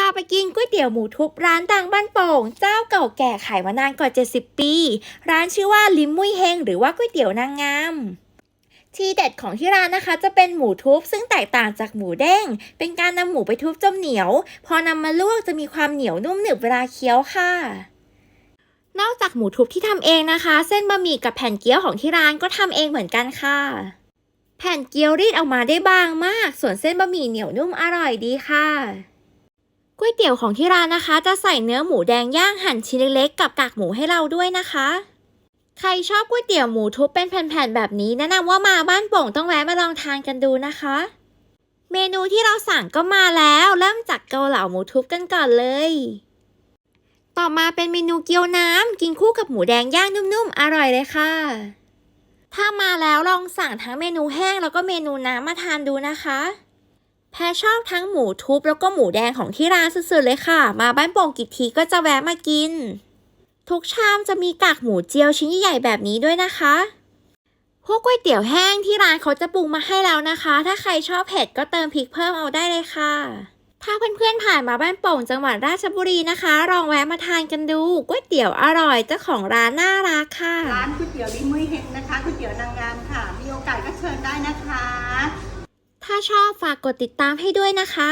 พาไปกินก๋วยเตี๋ยวหมูทุบร้านดังบ้านโป่ง เจ้าเก่าแก่ขายมานานกว่า 70 ปี ร้านชื่อว่าลิมมุยเฮงหรือว่าก๋วยเตี๋ยวนางงามทีเด็ดของที่ร้านนะคะจะเป็นหมูทุบซึ่งแตกต่างจากหมูเด้ง เป็นการนำหมูไปทุบจนเหนียว พอนำมาลวกจะมีความเหนียวนุ่มหนึบเวลาเคี้ยวค่ะ นอกจากหมูทุบที่ทำเองนะคะ เส้นบะหมี่กับแผ่นเกี๊ยวของที่ร้านก็ทำเองเหมือนกันค่ะ แผ่นเกี๊ยวรีดออกมาได้บางมาก ส่วนเส้นบะหมี่เหนียวนุ่มอร่อยดีค่ะ ก๋วยเตี๋ยวของที่ร้านนะคะ จะใส่เนื้อหมูแดงย่างหั่นชิ้นเล็กๆกับกากหมูให้เราด้วยนะคะ ใครชอบก๋วยเตี๋ยวหมูทุบเป็นแผ่นๆแบบนี้ แนะนำว่ามาบ้านโป่งต้องแวะมาลองทานกันดูนะคะ เมนูที่เราสั่งก็มาแล้ว เริ่มจากเกาเหลาหมูทุบกันก่อนเลย ต่อมาเป็นเมนูเกี๊ยวน้ำกินคู่กับหมูแดงย่างนุ่มๆอร่อยเลยค่ะ ถ้ามาแล้วลองสั่งทั้งเมนูแห้งแล้วก็เมนูน้ำมาทานดูนะคะ แพรชอบทั้งหมูทุบแล้วก็หมูแดงของที่ร้านสุดๆเลยค่ะ มาบ้านโป่งกี่ทีก็จะแวะมากิน ทุกชามจะมีกากหมูเจียวชิ้นใหญ่แบบนี้ด้วยนะคะ พวกก๋วยเตี๋ยวแห้งที่ร้านเขาจะปรุงมาให้แล้วนะคะ ถ้าใครชอบเผ็ดก็เติมพริกเพิ่มเอาได้เลยค่ะ ถ้าเพื่อนๆผ่านมาบ้านโป่งจังหวัดราชบุรีนะคะ ลองแวะมาทานกันดูก๋วยเตี๋ยวอร่อยเจ้าของร้านน่ารักค่ะ ร้านก๋วยเตี๋ยวลิมุยเฮงนะคะก๋วยเตี๋ยวนางงามค่ะ มีโอกาสก็เชิญได้นะคะ ถ้าชอบฝากกดติดตามให้ด้วยนะคะ